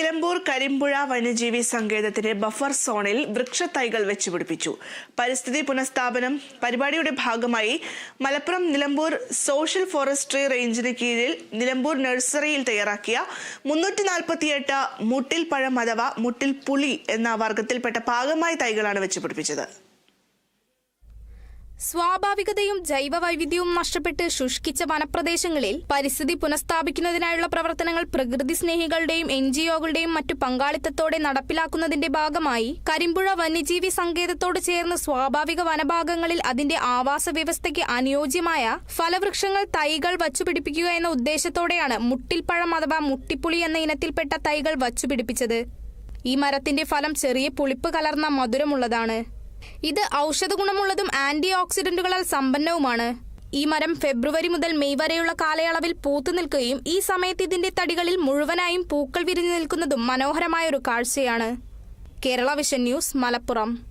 നിലമ്പൂർ കരിമ്പുഴ വന്യജീവി സങ്കേതത്തിന്റെ ബഫർ സോണിൽ വൃക്ഷത്തൈകൾ വെച്ചുപിടിപ്പിച്ചു പരിസ്ഥിതി പുനഃസ്ഥാപനം പരിപാടിയുടെ ഭാഗമായി മലപ്പുറം നിലമ്പൂർ സോഷ്യൽ ഫോറസ്ട്രി റേഞ്ചിന് കീഴിൽ നിലമ്പൂർ നഴ്സറിയിൽ തയ്യാറാക്കിയ മുന്നൂറ്റി നാൽപ്പത്തിയെട്ട് മുട്ടിൽ പഴം അഥവാ മുട്ടിൽ പുളി എന്ന വർഗത്തിൽപ്പെട്ട പാകമായ തൈകളാണ് വെച്ചുപിടിപ്പിച്ചത് സ്വാഭാവികതയും ജൈവ വൈവിധ്യവും നഷ്ടപ്പെട്ട് ശുഷ്കിച്ച വനപ്രദേശങ്ങളിൽ പരിസ്ഥിതി പുനഃസ്ഥാപിക്കുന്നതിനായുള്ള പ്രവർത്തനങ്ങൾ പ്രകൃതി സ്നേഹികളുടെയും എൻ ജി ഒകളുടെയും മറ്റു പങ്കാളിത്തത്തോടെ നടപ്പിലാക്കുന്നതിന്റെ ഭാഗമായി കരിമ്പുഴ വന്യജീവി സങ്കേതത്തോട് ചേർന്ന് സ്വാഭാവിക വനഭാഗങ്ങളിൽ അതിന്റെ ആവാസ വ്യവസ്ഥയ്ക്ക് അനുയോജ്യമായ ഫലവൃക്ഷങ്ങൾ തൈകൾ വച്ചുപിടിപ്പിക്കുക എന്ന ഉദ്ദേശത്തോടെയാണ് മുട്ടിൽപ്പഴം അഥവാ മുട്ടിപ്പുളി എന്ന ഇനത്തിൽപ്പെട്ട തൈകൾ വച്ചുപിടിപ്പിച്ചത്. ഈ മരത്തിന്റെ ഫലം ചെറിയ പുളിപ്പ് കലർന്ന മധുരമുള്ളതാണ്. ഇത് ഔഷധ ഗുണമുള്ളതും ആന്റി ഓക്സിഡന്റുകളാൽ സമ്പന്നവുമാണ്. ഈ മരം ഫെബ്രുവരി മുതൽ മെയ് വരെയുള്ള കാലയളവിൽ പൂത്തു നിൽക്കുകയും ഈ സമയത്ത് ഇതിന്റെ തടികളിൽ മുഴുവനായും പൂക്കൾ വിരിഞ്ഞു നിൽക്കുന്നതും മനോഹരമായ ഒരു കാഴ്ചയാണ്. Kerala vision news Malappuram.